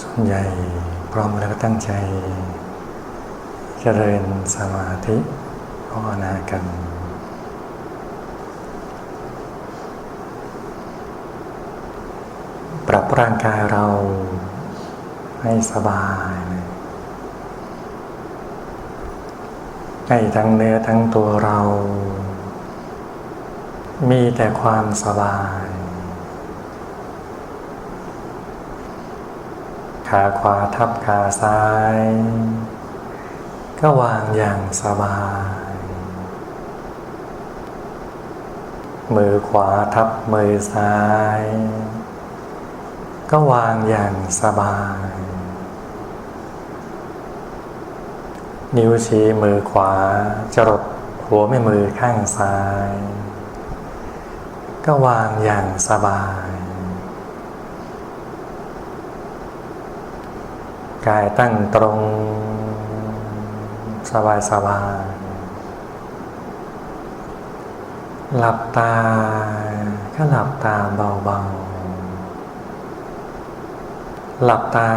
ส่วนใหญ่พร้อมแล้วก็ตั้งใจ เจริญสมาธิภาวนากันปรับร่างกายเราให้สบายเลยให้ทั้งเนื้อทั้งตัวเรา มีแต่ความสบาย ขาขวาทับขาซ้าย ก็วางอย่างสบาย มือขวาทับมือซ้าย ก็วางอย่างสบาย นิ้วชี้มือขวาจรดหัวแม่มือข้างซ้าย ก็วางอย่างสบาย กายตั้งตรง สบายสบายหลับตาก็หลับตาเบาๆ หลับตา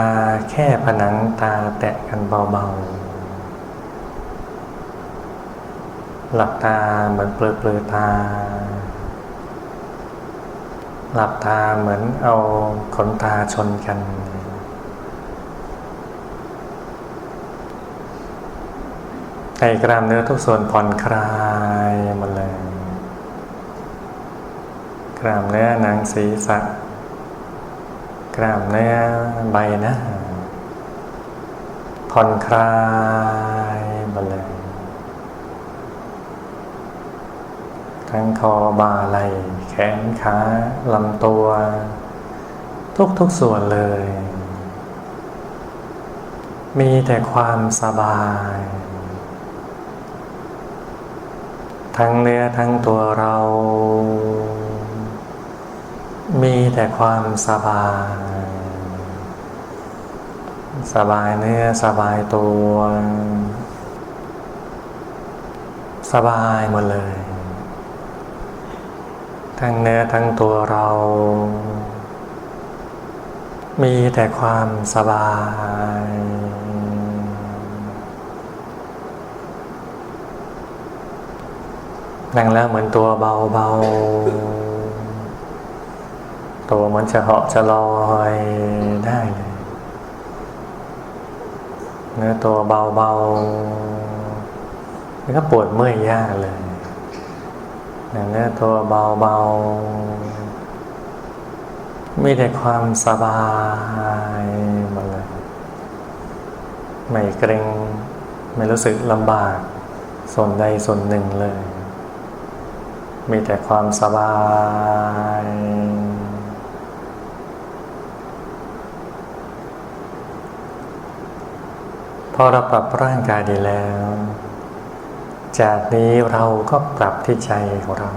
แค่ผนังตาแตะกันเบาๆ หลับตาเหมือนเปลือเปลือตา หลับตาเหมือนเอาขนตาชนกัน ให้กล้ามเนื้อทุกส่วนผ่อนคลายมดเลยกล้ามเนื้อหนังศีรษะกล้ามเนื้อใบหน้าผ่อนคลายมดเลยทั้งคอบ่าไหล่แขนขาลำตัว ทุกทุกส่วนเลย มีแต่ความสบาย ทั้งเนื้อทั้งตัวเรา มีแต่ความสบาย สบายเนื้อสบายตัว สบายหมดเลย ทั้งเนื้อทั้งตัวเรา มีแต่ความสบาย นั่งแล้วเหมือนตัวเบาๆตัวเหมือนจะเหาะจะลอยได้เลยเนื้อตัวเบาๆแล้วก็ปวดเมื่อยยากเลยเนื้อตัวเบาๆมีแต่ความสบายมาเลย ไม่เกรงไม่รู้สึกลำบาก ส่วนใดส่วนหนึ่งเลย มีแต่ความสบาย พอเราปรับร่างกายดีแล้ว จากนี้เราก็ปรับที่ใจของเรา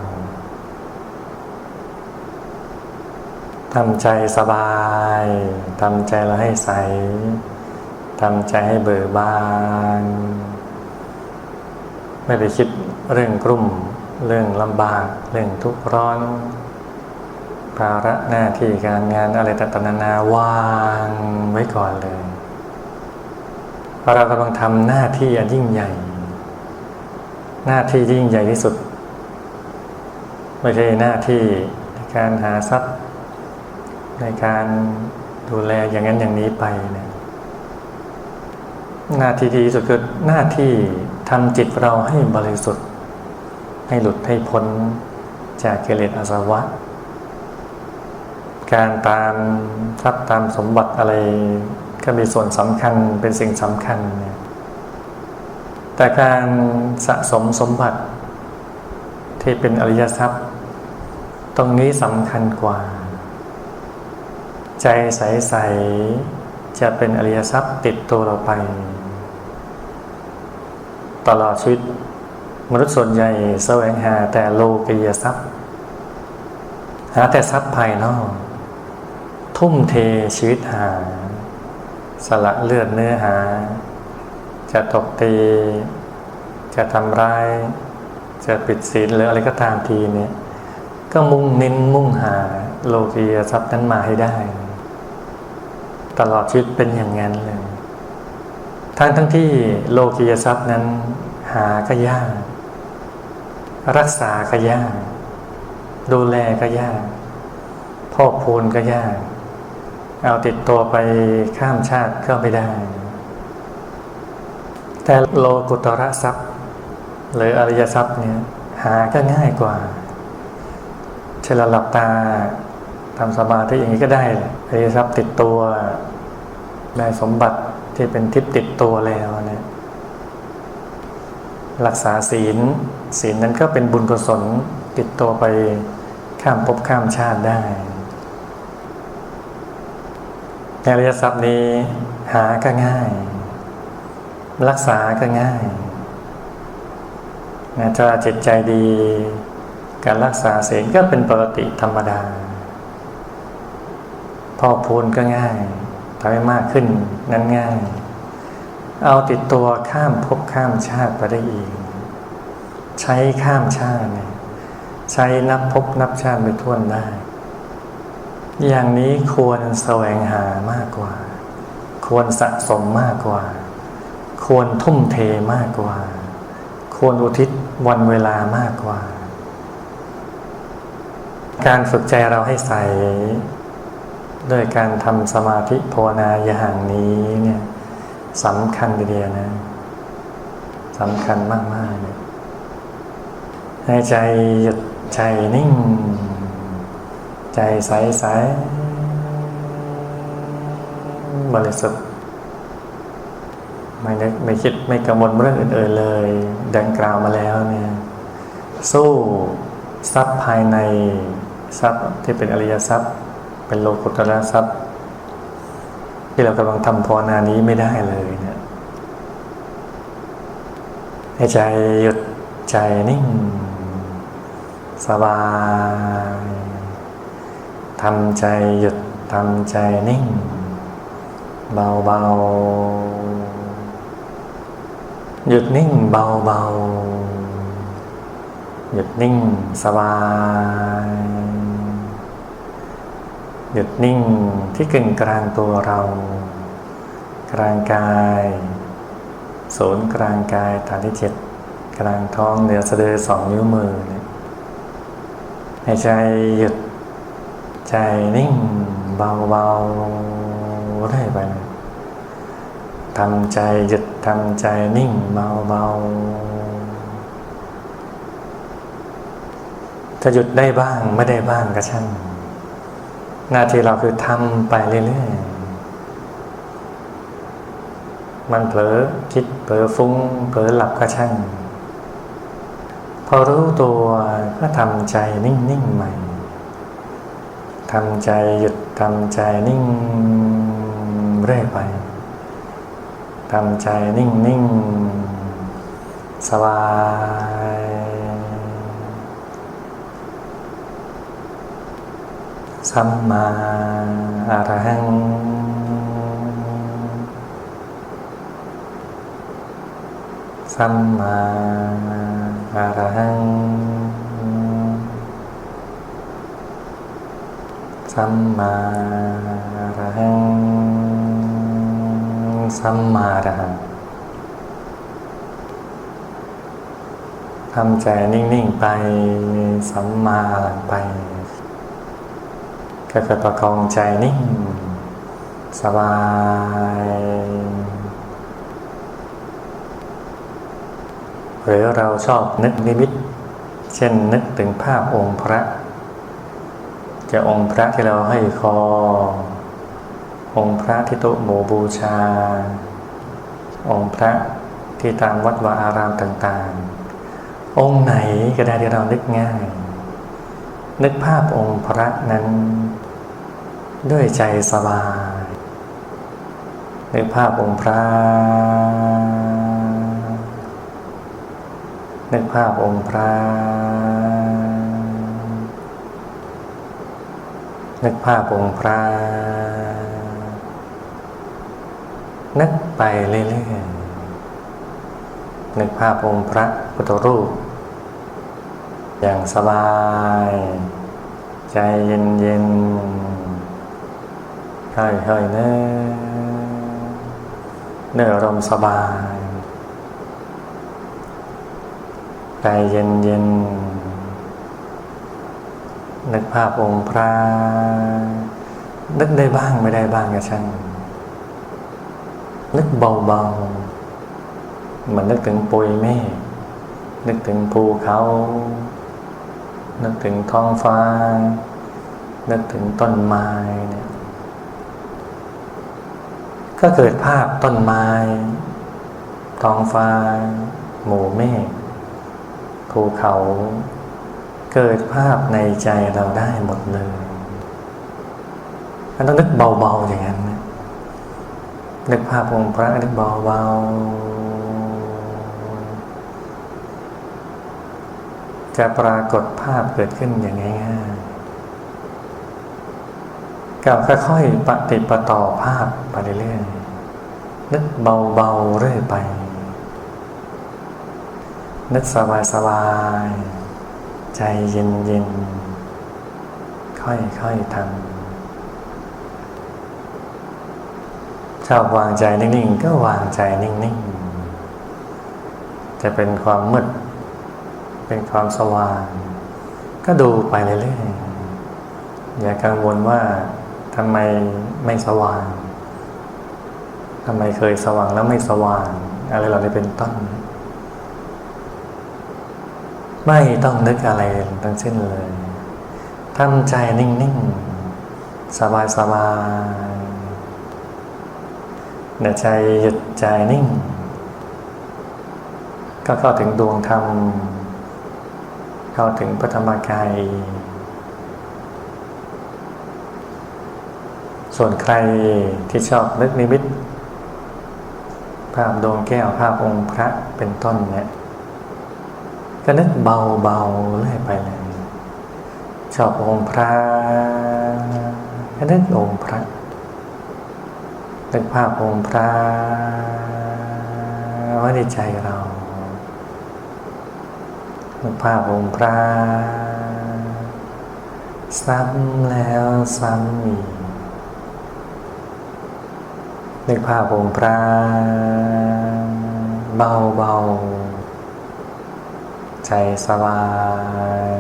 ทำใจสบาย ทำใจเราให้ใส ทำใจให้เบิกบาน ไม่ไปคิดเรื่องกลุ่ม เรื่องลำบาก เรื่องทุกข์ร้อน ภาระหน้าที่การงานอะไรต่างๆนานาวางไว้ก่อนเลยเพราะเรากำลังทำหน้าที่อันยิ่งใหญ่ หน้าที่ยิ่งใหญ่ที่สุด ไม่ใช่หน้าที่ในการหาทรัพย์ ในการดูแลอย่างนั้นอย่างนี้ไปเนี่ยหน้าที่ดีที่สุดคือหน้าที่ทำจิตเราให้บริสุทธิ์ ให้หลุดให้พ้นจากกิเลสอาสวะ การตามทรัพย์ตามสมบัติอะไรก็มีส่วนสำคัญเป็นสิ่งสำคัญเนี่ยแต่การสะสมสมบัติที่เป็นอริยทรัพย์ ตรงนี้สำคัญกว่า ใจใสๆจะเป็นอริยทรัพย์ติดตัวเราไป ตลอดชีวิต มนุษย์ส่วนใหญ่แสวงหาแต่โลกียทรัพย์ หาแต่ทรัพย์ภายนอก ทุ่มเทชีวิตหา สละเลือดเนื้อหา จะตบตี จะทำร้าย จะปิดศีลหรืออะไรก็ตามทีเนี่ย ก็มุ่งเน้นมุ่งหาโลกียทรัพย์นั้นมาให้ได้ ตลอดชีวิตเป็นอย่างนั้นเลยทั้งทั้งที่โลกียทรัพย์นั้นหาก็ยาก รักษาก็ยากดูแลก็ยากพ่อพูนก็ยาก เอาติดตัวไปข้ามชาติก็ไม่ได้ แต่โลกุตระทรัพย์ หรืออริยทรัพย์เนี่ยหาก็ง่ายกว่าเช่นเราหลับตาทำสมาธิอย่างนี้ก็ได้อริยทรัพย์ติดตัว ได้สมบัติที่เป็นทิพย์ติดตัวแล้ว รักษาศีล ศีลนั้นก็เป็นบุญกุศลติดตัวไปข้ามภพข้ามชาติได้อริยทรัพย์นี้หาก็ง่าย รักษาก็ง่ายนะถ้าจิตใจดี การรักษาศีลก็เป็นปกติธรรมดา พอพูนก็ง่ายทำให้มากขึ้นนั้นง่าย เอาติดตัวข้ามภพข้ามชาติไปได้อีก ใช้ข้ามชาติเนี่ยใช้นับภพนับชาติไปท่วนได้ อย่างนี้ควรแสวงหามากกว่า ควรสะสมมากกว่า ควรทุ่มเทมากกว่า ควรอุทิศวันเวลามากกว่า การฝึกใจเราให้ใสด้วยการทำสมาธิภาวนาอย่างนี้เนี่ย สำคัญเดียวนะสำคัญมากๆเลยให้ใจหยุดใจนิ่ง ใจใสใสบริสุทธิ์ไม่นึกไม่คิดไม่กังวลเรื่องอื่นๆเลย ดังกล่าวมาแล้วเนี่ยสู้ทรัพย์ภายในทรัพย์ที่เป็นอริยทรัพย์ เป็นโลกุตระทรัพย์ ที่เรากำลังทำภาวนานี้ไม่ได้เลยเนี่ยให้ใจหยุดใจนิ่ง สบายทำใจหยุดทำใจนิ่ง เบาเบาหยุดนิ่งเบาเบาหยุดนิ่งสบาย หยุดนิ่งที่กึ่งกลางตัวเรา กลางกายศูนย์กลางกายฐานที่เจ็ดกลางท้องเหนือสะดือสองนิ้วมือเนี่ยให้ใจหยุดใจนิ่งเบาเบาได้ไปทำใจหยุดทำใจนิ่งเบาเบาจะหยุดได้บ้างไม่ได้บ้างก็ช่าง หน้าที่เราคือทำไปเรื่อยๆ มันเผลอคิดเผลอฟุ้งเผลอหลับก็ช่าง พอรู้ตัวก็ทำใจนิ่งๆใหม่ทำใจหยุดทำใจนิ่งเรื่อยไปทำใจนิ่ง ๆ สบาย สัมมาอรหังสัมมาอรหังสัมมาอรหังสัมมาอรหังทำใจนิ่ง ๆ ไป สัมมาหลังไป คือประคองใจนิ่งสบาย หรือเราชอบนึกนิมิต เช่นนึกถึงภาพองค์พระ จะองค์พระที่เราให้คอ องค์พระที่โต๊ะหมู่บูชา องค์พระที่ตามวัดวาอารามต่างๆ องค์ไหนก็ได้ที่เรานึกง่าย นึกภาพองค์พระนั้น ด้วยใจสบายนึกภาพองค์พระนึกภาพองค์พระนึกภาพองค์พระนึกไปเรื่อยๆนึกภาพองค์พระพุทธรูป อย่างสบาย ใจเย็น ค่อยๆเนื้เนื้ออารมณ์สบายใจเย็นเย็นๆนึกภาพองค์พระนึกได้บ้างไม่ได้บ้างก็ช่างนึกเบาๆเหมือนนึกถึงปุยเมฆนึกถึงภูเขา นึกถึงท้องฟ้า นึกถึงต้นไม้เนี่ย ก็เกิดภาพต้นไม้ท้องฟ้า หมู่เมฆภูเขา เกิดภาพในใจเราได้หมดเลยมันต้องนึกเบาๆอย่างนั้นนึกภาพองค์พระนึกเบาๆจะปรากฏภาพเกิดขึ้นอย่างง่าย กับค่อยๆปฏิปต่อภาพไปเรื่อยๆนึกเบาๆเรื่อยไป นึกสบายๆใจเย็นๆค่อยๆทำชอบวางใจนิ่งๆ ก็วางใจนิ่งๆ จะเป็นความมืด เป็นความสว่าง ก็ดูไปเรื่อยๆอย่ากังวลว่า ทำไมไม่สว่างทำไมเคยสว่างแล้วไม่สว่าง อะไรเหล่านี้เป็นต้น ไม่ต้องนึกอะไรทั้งสิ้นเลยทำใจนิ่ง ๆ สบายๆเนื้อใจหยุดใจนิ่ง ก็เข้าถึงดวงธรรม เข้าถึงพระธรรมกาย ส่วนใครที่ชอบนึกนิมิต ภาพดวงแก้วภาพองค์พระเป็นต้นเนี่ยก็นึกเบาๆเรื่อยไปเลยชอบองค์พระก็นึกองค์พระนึกภาพองค์พระไว้ในใจเรานึกภาพองค์พระซ้ำแล้วซ้ำอีก นึกภาพองค์พระเบาเบาใจสบาย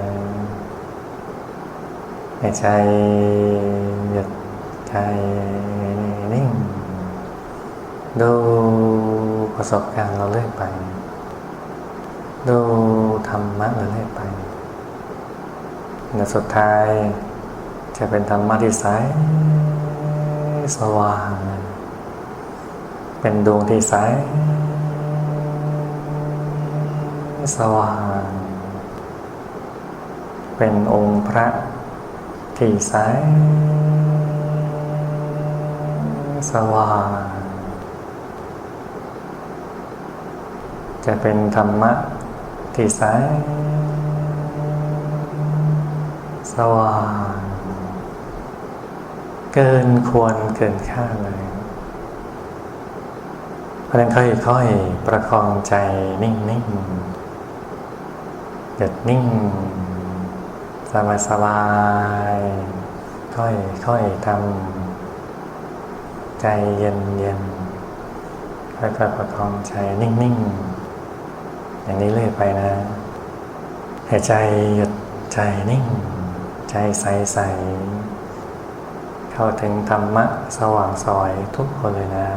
ในใจหยุดใจนิ่ง ดูประสบการณ์เราเรื่อยไป ดูธรรมะเราเรื่อยไปในสุดท้ายจะเป็นธรรมะที่ใสสว่าง เป็นดวงที่ใสสว่าง เป็นองค์พระที่ใสสว่าง จะเป็นธรรมะที่ใสสว่าง เกินควรเกินค่าเลยะนั้นค่อยๆประคองใจนิ่งๆหยุดนิ่ง สบายๆค่อยๆทำใจเย็นๆค่อยๆประคองใจนิ่งๆอย่างนี้เรื่อยไปนะหายใจหยุดใจนิ่ง ใจใสๆเข้าถึงธรรมะสว่างสอยทุกคนเลยนะ